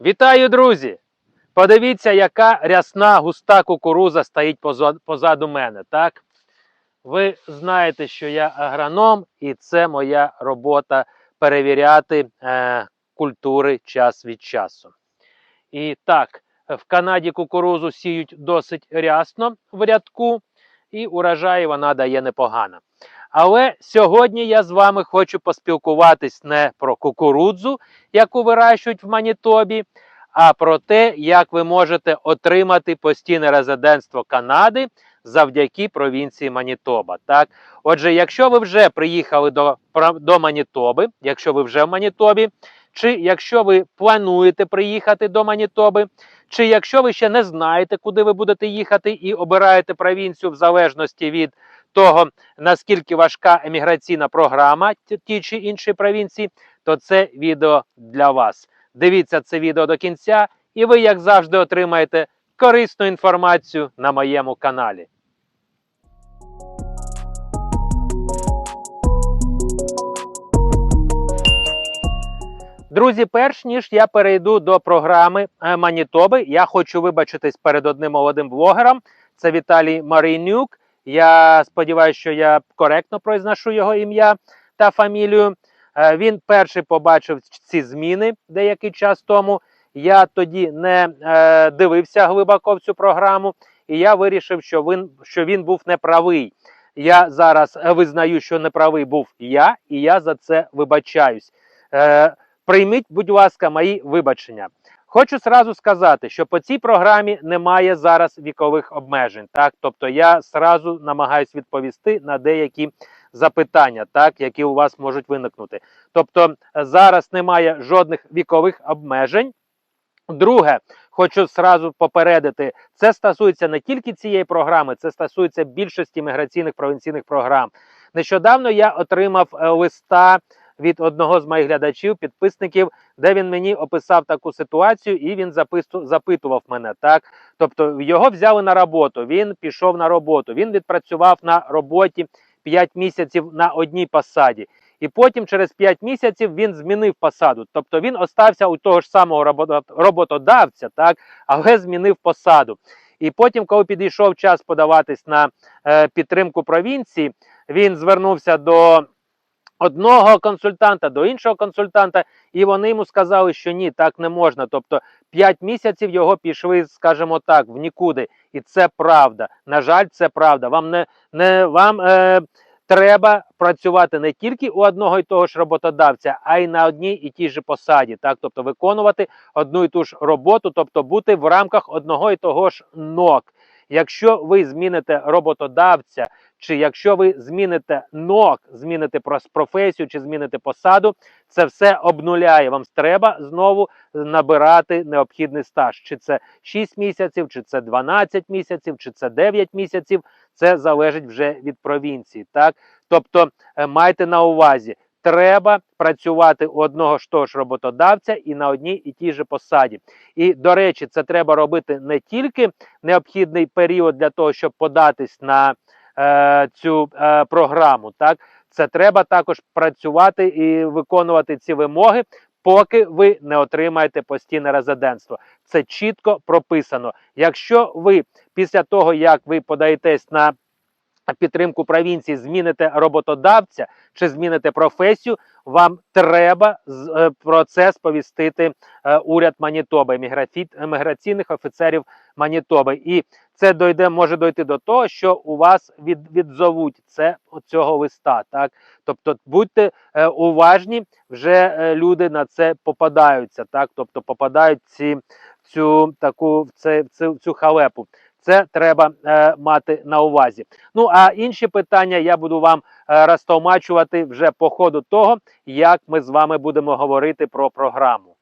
Вітаю, друзі! Подивіться, яка рясна густа кукуруза стоїть позаду мене. Так? Ви знаєте, що я агроном, і це моя робота перевіряти е, культури час від часу. І так, в Канаді кукурузу сіють досить рясно в рядку, і урожай вона дає непогано. Але сьогодні я з вами хочу поспілкуватись не про кукурудзу, яку вирощують в Манітобі, а про те, як ви можете отримати постійне резидентство Канади завдяки провінції Манітоба. Так, отже, якщо ви вже приїхали до, до Манітоби, якщо ви вже в Манітобі, чи якщо ви плануєте приїхати до Манітоби, чи якщо ви ще не знаєте, куди ви будете їхати, і обираєте провінцію в залежності від того, наскільки важка еміграційна програма ті- чи інші провінції, то це відео для вас. Дивіться це відео до кінця, і ви, як завжди, отримаєте корисну інформацію на моєму каналі. Друзі, перш ніж я перейду до програми е, Манітоби, я хочу вибачитись перед одним молодим блогером. Це Віталій Маринюк. Я сподіваюся, що я коректно произношу його ім'я та фамілію. Е, Він перший побачив ці зміни деякий час тому. Я тоді не е, дивився глибоко в цю програму, і я вирішив, що він, що він був неправий. Я зараз визнаю, що неправий був я, і я за це вибачаюсь. Е, прийміть, будь ласка, мої вибачення. Хочу сразу сказати, що по цій програмі немає зараз вікових обмежень. Так, тобто я сразу намагаюсь відповісти на деякі запитання, так, які у вас можуть виникнути. Тобто е, зараз немає жодних вікових обмежень. Друге, хочу сразу попередити, це стосується не тільки цієї програми, це стосується більшості міграційних провінційних програм. Нещодавно я отримав е, листа від одного з моїх глядачів, підписників, де він мені описав таку ситуацію, і він запитував мене. Так, тобто його взяли на роботу. Він пішов на роботу. Він відпрацював на роботі 5 місяців на одній посаді. І потім через 5 місяців він змінив посаду. Тобто він остався у того ж самого роботодавця, так, але змінив посаду. І потім, коли підійшов час подаватись на е, підтримку провінції, він звернувся до одного консультанта, до іншого консультанта, і вони йому сказали, що ні, так не можна. Тобто 5 місяців його пішли, скажімо так, в нікуди. І це правда. На жаль, це правда. Вам не, не вам. Е, Треба працювати не тільки у одного і того ж роботодавця, а й на одній і тій же посаді, так тобто виконувати одну і ту ж роботу, тобто бути в рамках одного і того ж НОК. Якщо ви зміните роботодавця, чи якщо ви зміните НОК, зміните професію чи зміните посаду, це все обнуляє. Вам треба знову набирати необхідний стаж. Чи це 6 місяців, чи це 12 місяців, чи це 9 місяців. Це залежить вже від провінції. Так, тобто е, майте на увазі. Треба працювати у одного ж того ж роботодавця і на одній і тій же посаді. І до речі, це треба робити не тільки необхідний період для того, щоб податись на е, цю е, програму. Так, це треба також працювати і виконувати ці вимоги, поки ви не отримаєте постійне резидентство. Це чітко прописано. Якщо ви після того, як ви подаєтесь на підтримку провінції, зміните роботодавця чи зміните професію, вам треба е, про це сповістити е, уряд Манітоби, еміграційних офіцерів Манітоби. І це дойде, може дойти до того, що у вас від, відзовуть це цього листа. Так, тобто будьте е, уважні, вже люди на це попадаються. Так, тобто попадають ці цю таку в це цю, цю халепу. Це треба е, мати на увазі. Ну а інші питання я буду вам е, розтовмачувати вже по ходу того, як ми з вами будемо говорити про програму.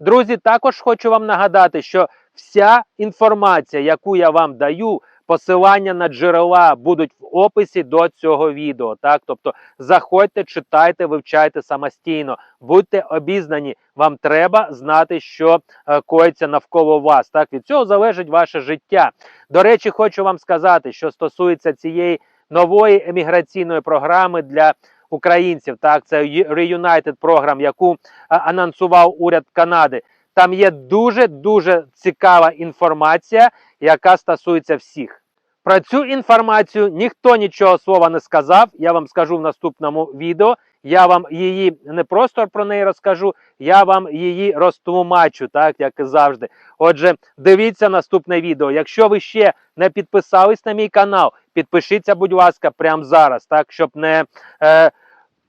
Друзі, також хочу вам нагадати, що вся інформація, яку я вам даю, посилання на джерела будуть в описі до цього відео. Так, тобто заходьте, читайте, вивчайте самостійно, будьте обізнані. Вам треба знати, що е, коїться навколо вас. Так від цього залежить ваше життя. До речі, хочу вам сказати, що стосується цієї нової еміграційної програми для українців. Так, це Reunited програм, яку а, анонсував уряд Канади. Там є дуже дуже цікава інформація, яка стосується всіх. Про цю інформацію ніхто нічого слова не сказав. Я вам скажу в наступному відео. Я вам її не просто про неї розкажу, я вам її розтлумачу, так як і завжди. Отже, дивіться наступне відео. Якщо ви ще не підписались на мій канал, підпишіться, будь ласка, прямо зараз, так щоб не е,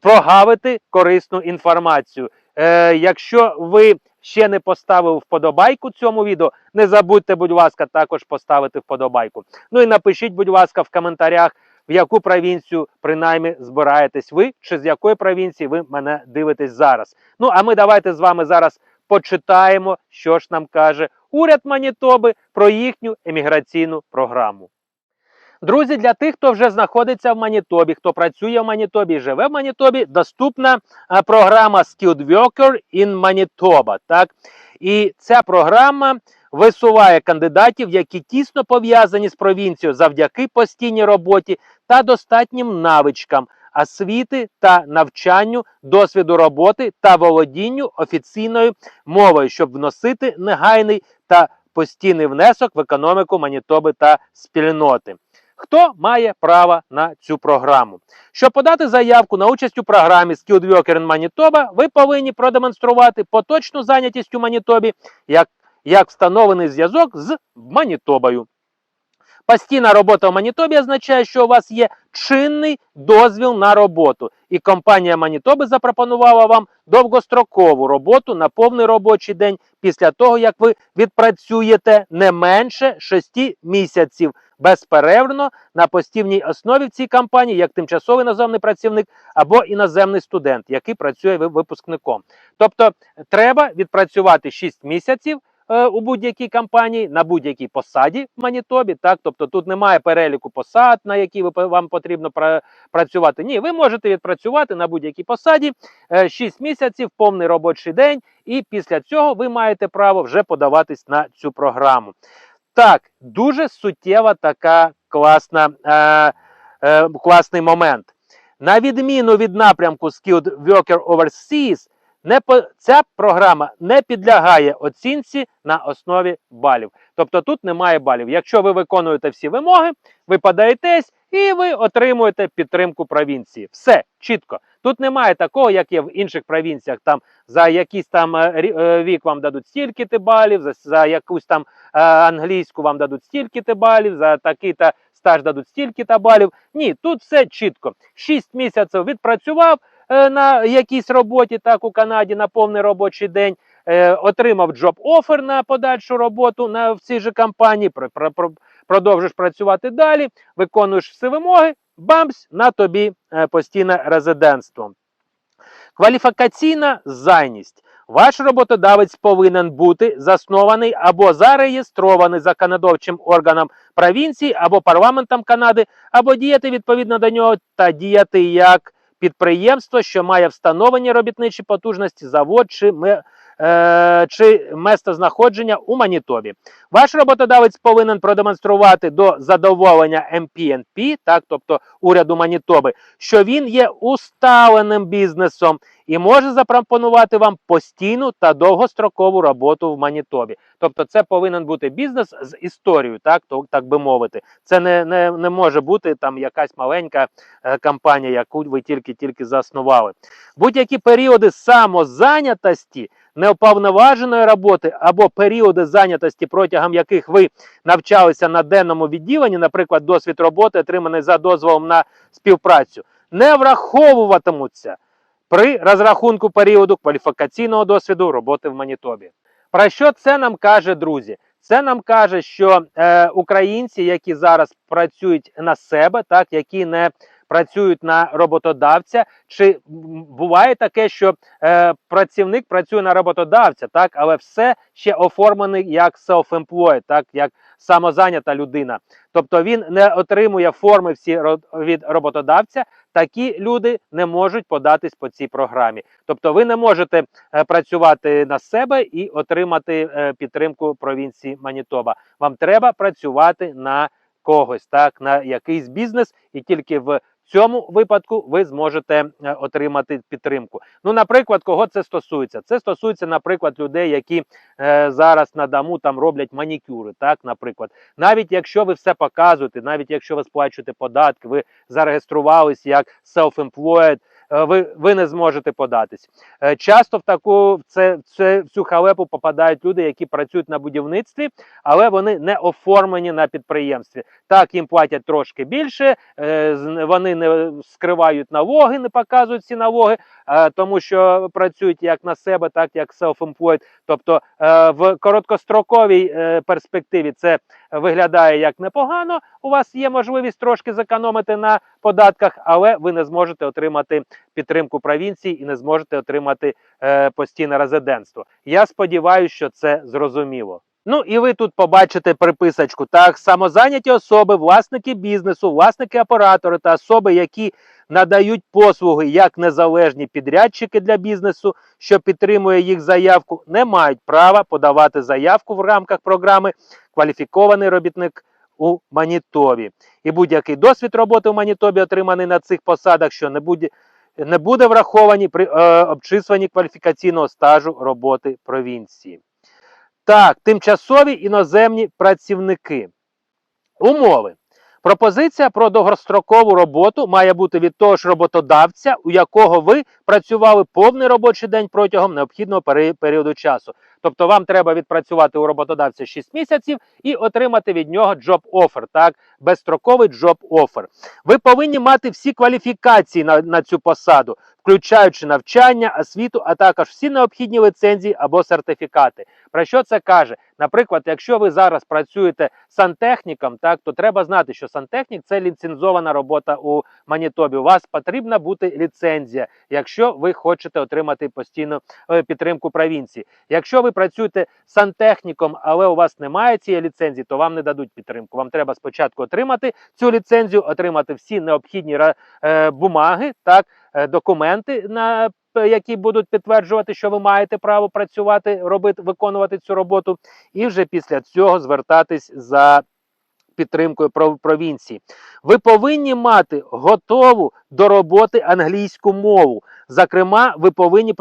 прогавити корисну інформацію. Е, якщо ви ще не поставили вподобайку цьому відео, не забудьте, будь ласка, також поставити вподобайку. Ну і напишіть, будь ласка, в коментарях, в яку провінцію принаймні збираєтесь ви, чи з якої провінції ви мене дивитесь зараз. Ну а ми давайте з вами зараз почитаємо, що ж нам каже уряд Манітоби про їхню еміграційну програму. Друзі, для тих, хто вже знаходиться в Манітобі, хто працює в Манітобі живе в Манітобі, доступна а, програма Skilled Worker in Manitoba. Так? І ця програма висуває кандидатів, які тісно пов'язані з провінцією завдяки постійній роботі та достатнім навичкам, освіти та навчанню, досвіду роботи та володінню офіційною мовою, щоб вносити негайний та постійний внесок в економіку Манітоби та спільноти. Хто має право на цю програму? Щоб подати заявку на участь у програмі Skilled Manitoba, ви повинні продемонструвати поточну зайнятість у Манітобі як, як встановлений зв'язок з Манітобою. Постійна робота в Манітобі означає, що у вас є чинний дозвіл на роботу, і компанія Манітоби запропонувала вам довгострокову роботу на повний робочий день після того, як ви відпрацюєте не менше 6 місяців безперервно на постійній основі в цій компанії як тимчасовий іноземний працівник або іноземний студент, який працює ви- випускником. Тобто треба відпрацювати 6 місяців е, у будь-якій компанії на будь-якій посаді в Манітобі. Так, тобто тут немає переліку посад, на які ви вам потрібно пра- працювати. Ні, ви можете відпрацювати на будь-якій посаді е, 6 місяців, повний робочий день, і після цього ви маєте право вже подаватись на цю програму. Так, дуже суттєва така класна, е, е, класний момент. На відміну від напрямку Skilled Worker Overseas, не по, ця програма не підлягає оцінці на основі балів. Тобто тут немає балів. Якщо ви виконуєте всі вимоги, ви подаєтесь і ви отримуєте підтримку провінції. Все чітко. Тут немає такого, як є в інших провінціях. Там за якийсь там е, е, вік вам дадуть стільки ти балів, за, за якусь там е, англійську вам дадуть стільки ти балів, за такий-то стаж дадуть стільки та балів. Ні, тут все чітко. Шість місяців відпрацював на якійсь роботі, так у Канаді на повний робочий день. Е, отримав джоб офер на подальшу роботу на в цій же компанії. Про, про, про, продовжиш працювати далі, виконуєш всі вимоги. Бамс на тобі е, постійне резидентство. Кваліфікаційна зайність. Ваш роботодавець повинен бути заснований або зареєстрований законодавчим органом провінції або парламентом Канади, або діяти відповідно до нього та діяти як підприємство, що має встановлені робітничі потужності, завод чи, ми. е, чи містознаходження у Манітобі. Ваш роботодавець повинен продемонструвати до задоволення МПНП, так, тобто уряду Манітоби, що він є усталеним бізнесом і може запропонувати вам постійну та довгострокову роботу в Манітобі. Тобто, це повинен бути бізнес з історією, так, то, так би мовити. Це не, не, не може бути там якась маленька е, компанія, яку ви тільки-тільки заснували. Будь-які періоди самозайнятості, неуповноваженої роботи або періоди зайнятості, протягом яких ви навчалися на денному відділенні, наприклад, досвід роботи, отриманий за дозволом на співпрацю, не враховуватимуться при розрахунку періоду кваліфікаційного досвіду роботи в Манітобі. Про що це нам каже, друзі? Це нам каже, що е, українці, які зараз працюють на себе, так які не працюють на роботодавця, чи буває таке, що е, працівник працює на роботодавця, так, але все ще оформлений як self-employed, так як самозайнята людина. Тобто він не отримує форми всі від роботодавця. Такі люди не можуть податись по цій програмі. Тобто, ви не можете е, працювати на себе і отримати е, підтримку провінції Манітоба. Вам треба працювати на когось, так, на якийсь бізнес, і тільки в цьому випадку ви зможете е, отримати підтримку. Ну, наприклад, кого це стосується? Це стосується, наприклад, людей, які е, зараз на дому там роблять манікюри. Так, наприклад, навіть якщо ви все показуєте, навіть якщо ви сплачуєте податки, ви зареєструвались як self-employed, ви, ви не зможете податись. Е, Часто в таку в це, в це в цю халепу попадають люди, які працюють на будівництві, але вони не оформлені на підприємстві. Так їм платять трошки більше, е, вони не скривають налоги, не показують ці налоги, е, тому що працюють як на себе, так як self-employed. Тобто е, в короткостроковій е, перспективі це виглядає як непогано. У вас є можливість трошки зекономити на податках, але ви не зможете отримати підтримку провінції і не зможете отримати е, постійне резидентство. Я сподіваюся, що це зрозуміло. Ну і ви тут побачите приписочку. Так, самозайняті особи, власники бізнесу, власники оператори та особи, які надають послуги як незалежні підрядчики для бізнесу, що підтримує їх заявку, не мають права подавати заявку в рамках програми кваліфікований робітник у Манітобі. І будь-який досвід роботи в Манітобі, отриманий на цих посадах, що не буде, не буде враховані при е, обчисленні кваліфікаційного стажу роботи провінції. Так, тимчасові іноземні працівники. Умови. Пропозиція про довгострокову роботу має бути від того ж роботодавця, у якого ви працювали повний робочий день протягом необхідного періоду часу. Тобто вам треба відпрацювати у роботодавця 6 місяців і отримати від нього job offer, так, безстроковий job offer. Ви повинні мати всі кваліфікації на, на цю посаду, включаючи навчання, освіту, а також всі необхідні ліцензії або сертифікати. Про що це каже? Наприклад, якщо ви зараз працюєте сантехніком, так то треба знати, що сантехнік це ліцензована робота у Манітобі. У вас потрібна бути ліцензія, якщо ви хочете отримати постійну е, підтримку провінції. Якщо ви працюєте сантехніком, але у вас немає цієї ліцензії, то вам не дадуть підтримку. Вам треба спочатку отримати цю ліцензію, отримати всі необхідні е, бумаги, так, е, документи на які будуть підтверджувати, що ви маєте право працювати, робити, виконувати цю роботу, і вже після цього звертатись за підтримкою провінції. Ви повинні мати готову до роботи англійську мову. Зокрема, ви повинні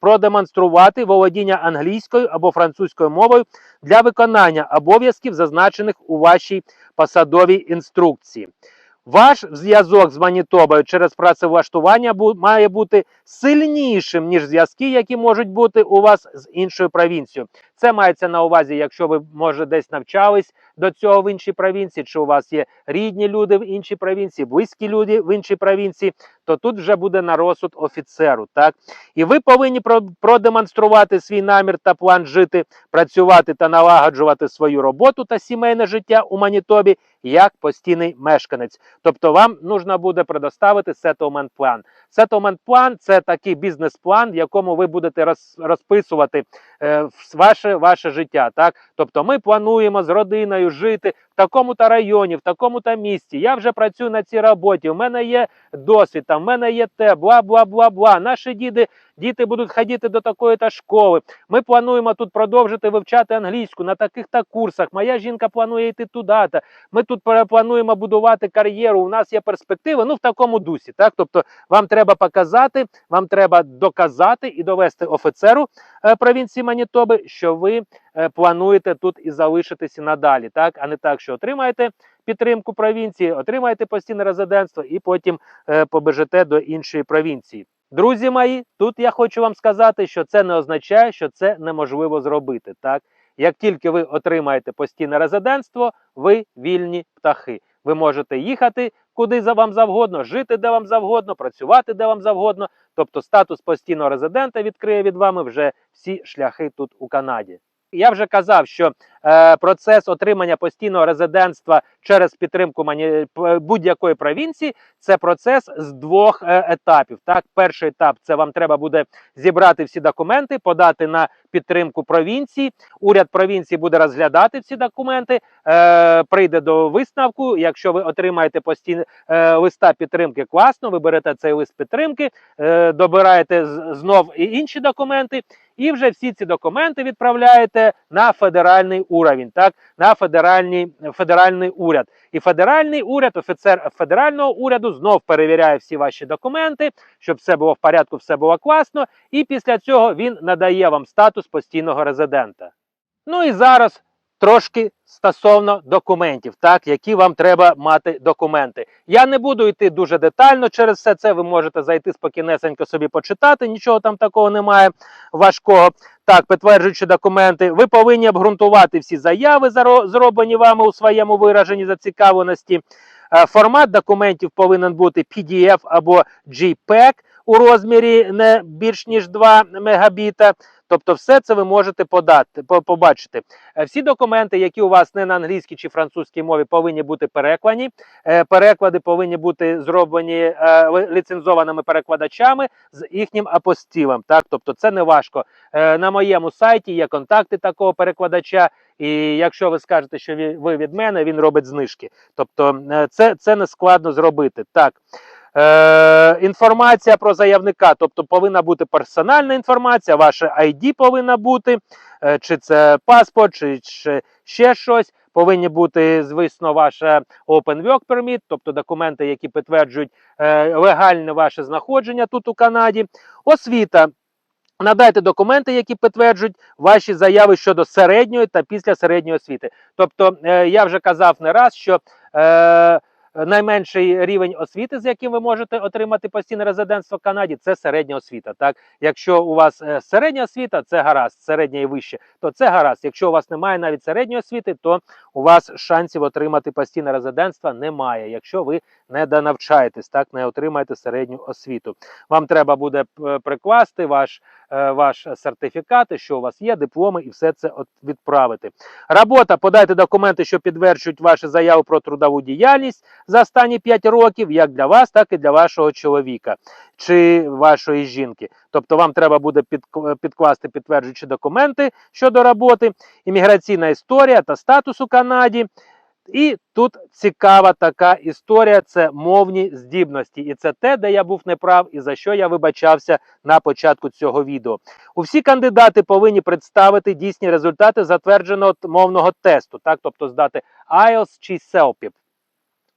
продемонструвати володіння англійською або французькою мовою для виконання обов'язків, зазначених у вашій посадовій інструкції. Ваш зв'язок з Манітобою через працевлаштування має бути сильнішим, ніж зв'язки, які можуть бути у вас з іншою провінцією. Це мається на увазі, якщо ви може десь навчались до цього в іншій провінції, чи у вас є рідні люди в іншій провінції, близькі люди в іншій провінції, то тут вже буде на розсуд офіцеру. Так і ви повинні продемонструвати свій намір та план жити, працювати та налагоджувати свою роботу та сімейне життя у Манітобі як постійний мешканець. Тобто вам нужно буде предоставити settlement план. Settlement план це такий бізнес-план, в якому ви будете розписувати е, вс- ваше, ваше життя. Так? Тобто ми плануємо з родиною жити в такому-то районі, в такому-то місті. Я вже працюю на цій роботі. У мене є досвід, там, в мене є те, бла, бла, бла, бла. Наші діти, діти будуть ходити до такої-то школи. Ми плануємо тут продовжити вивчати англійську на таких-то курсах. Моя жінка планує йти туди-то. Ми тут плануємо будувати кар'єру. У нас є перспективи. Ну в такому дусі. Так, тобто, вам треба показати, вам треба доказати і довести офіцеру е, провінції Манітоби, що ви е, плануєте тут і залишитися надалі, так а не так, що отримаєте підтримку провінції, отримаєте постійне резидентство і потім е, побежите до іншої провінції. Друзі мої, тут я хочу вам сказати, що це не означає, що це неможливо зробити. Так, як тільки ви отримаєте постійне резидентство, ви вільні птахи. Ви можете їхати куди за вам завгодно, жити де вам завгодно, працювати де вам завгодно. Тобто статус постійного резидента відкриє від вами вже всі шляхи тут у Канаді. Я вже казав, що процес отримання постійного резидентства через підтримку будь-якої провінції це процес з двох е, етапів. Так, перший етап це вам треба буде зібрати всі документи, подати на підтримку провінції. Уряд провінції буде розглядати ці документи, е, прийде до висновку. Якщо ви отримаєте постійно е, листа підтримки, класно, ви берете цей лист підтримки, е, добираєте знов і інші документи, і вже всі ці документи відправляєте на федеральний уряд. Уровень, так, на федеральний, федеральний уряд. І федеральний уряд, офіцер федерального уряду знов перевіряє всі ваші документи, щоб все було в порядку, все було класно. І після цього він надає вам статус постійного резидента. Ну і зараз трошки стосовно документів, так, які вам треба мати документи. Я не буду йти дуже детально через все це. Ви можете зайти спокійнесенько собі почитати, нічого там такого немає важкого. Так, підтверджуючи документи, ви повинні обґрунтувати всі заяви, зроблені вами у своєму вираженні зацікавленості. Е, Формат документів повинен бути PDF або JPEG у розмірі не більш ніж 2 мегабіта. Тобто, все це ви можете подати, побачити. Е, Всі документи, які у вас не на англійській чи французькій мові, повинні бути перекладені. Е, Переклади повинні бути зроблені е, ліцензованими перекладачами з їхнім апостілем. Так, тобто, це не важко. На моєму сайті є контакти такого перекладача. І якщо ви скажете, що ви від мене, він робить знижки. Тобто, це, це не складно зробити. Так. Е, інформація про заявника, тобто повинна бути персональна інформація, ваше ID повинна бути, е, чи це паспорт, чи, чи ще щось. Повинні бути, звісно, ваше Open Work Permit, тобто документи, які підтверджують е, легальне ваше знаходження тут у Канаді. Освіта. Надайте документи, які підтверджують ваші заяви щодо середньої та після середньої освіти. Тобто, е, я вже казав не раз, що е, найменший рівень освіти, з яким ви можете отримати постійне резидентство в Канаді, це середня освіта. Так, якщо у вас е, середня освіта, це гаразд, середня і вище, то це гаразд. Якщо у вас немає навіть середньої освіти, то у вас шансів отримати постійне резидентство немає. Якщо ви не донавчаєтесь, так не отримаєте середню освіту. Вам треба буде е, прикласти ваш, е, ваш сертифікат, що у вас є, дипломи, і все це відправити. Робота, подайте документи, що підтверджують ваші заяви про трудову діяльність за останні 5 років, як для вас, так і для вашого чоловіка чи вашої жінки. Тобто вам треба буде під, підкласти підтверджуючі документи щодо роботи, імміграційна історія та статус у Канаді. І тут цікава така історія: це мовні здібності. І це те, де я був неправ, і за що я вибачався на початку цього відео. Усі кандидати повинні представити дійсні результати затвердженого мовного тесту, так, тобто здати IELTS чи CELPIP,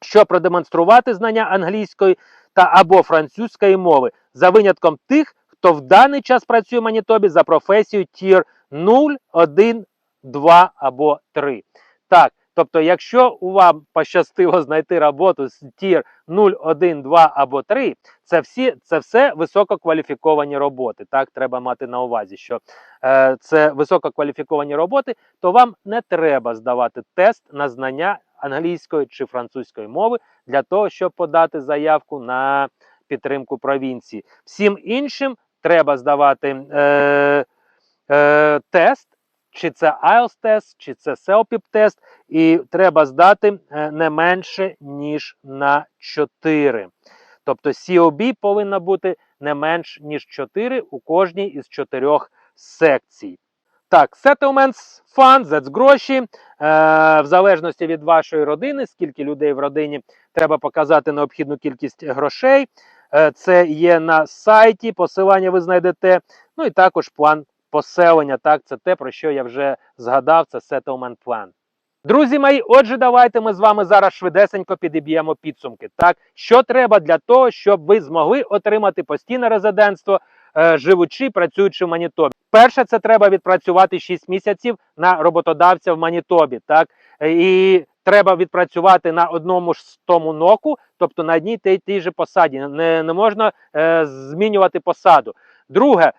щоб продемонструвати знання англійської та або французької мови, за винятком тих, хто в даний час працює в Манітобі за професією Tier 0, 1, 2 або 3. Так, тобто, якщо у вам пощастило знайти роботу з Tier 0, 1, 2 або 3, це всі це все висококваліфіковані роботи. Так, треба мати на увазі, що е, це висококваліфіковані роботи, то вам не треба здавати тест на знання англійської чи французької мови для того, щоб подати заявку на підтримку провінції. Всім іншим треба здавати е, е, тест, чи це IELTS тест, чи це CELPIP тест, і треба здати е, не менше ніж на 4. Тобто COB повинна бути не менш ніж 4 у кожній із чотирьох секцій. Так, settlements fund, that's гроші. Е, в залежності від вашої родини, скільки людей в родині, треба показати необхідну кількість грошей. Е, це є на сайті, посилання ви знайдете. Ну і також план поселення. Так, це те, про що я вже згадав, це settlement plan. Друзі мої, отже, давайте ми з вами зараз швидесенько підіб'ємо підсумки. Так, що треба для того, щоб ви змогли отримати постійне резидентство, е, живучи, працюючи в Манітобі. Перше, це треба відпрацювати 6 місяців на роботодавця в Манітобі. Так, Е, і треба відпрацювати на одному ж тому ноку, тобто на одній тій, тій же посаді. Не, не можна е, змінювати посаду. Друге,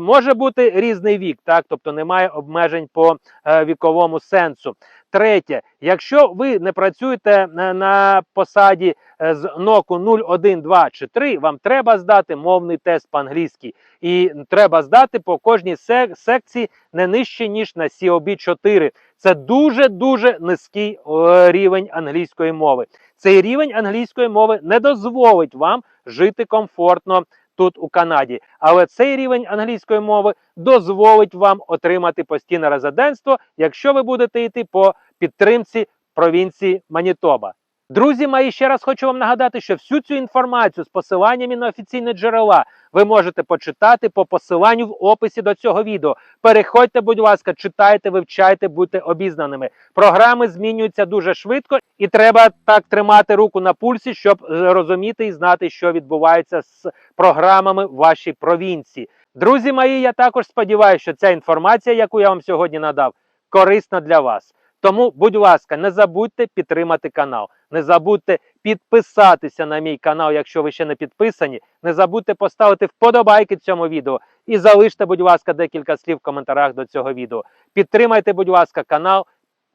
може бути різний вік, так тобто немає обмежень по е, віковому сенсу. Третє, якщо ви не працюєте на, на посаді е, з ноку 0, 1, 2 чи 3, вам треба здати мовний тест по-англійськи. І треба здати по кожній сек- секції не нижче, ніж на COB 4. Це дуже-дуже низький е, рівень англійської мови. Цей рівень англійської мови не дозволить вам жити комфортно тут у Канаді. Але цей рівень англійської мови дозволить вам отримати постійне резидентство, якщо ви будете йти по підтримці провінції Манітоба. Друзі мої, ще раз хочу вам нагадати, що всю цю інформацію з посиланнями на офіційні джерела ви можете почитати по посиланню в описі до цього відео. Переходьте, будь ласка, читайте, вивчайте, будьте обізнаними. Програми змінюються дуже швидко, і треба так тримати руку на пульсі, щоб розуміти і знати, що відбувається з програмами в вашій провінції. Друзі мої, я також сподіваюся, що ця інформація, яку я вам сьогодні надав, корисна для вас. Тому, будь ласка, не забудьте підтримати канал, не забудьте підписатися на мій канал, якщо ви ще не підписані. Не забудьте поставити вподобайки цьому відео і залиште, будь ласка, декілька слів в коментарях до цього відео. Підтримайте, будь ласка, канал.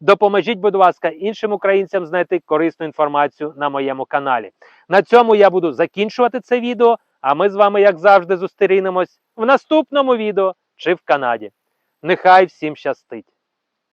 Допоможіть, будь ласка, іншим українцям знайти корисну інформацію на моєму каналі. На цьому я буду закінчувати це відео. А ми з вами, як завжди, зустрінемось в наступному відео чи в Канаді. Нехай всім щастить!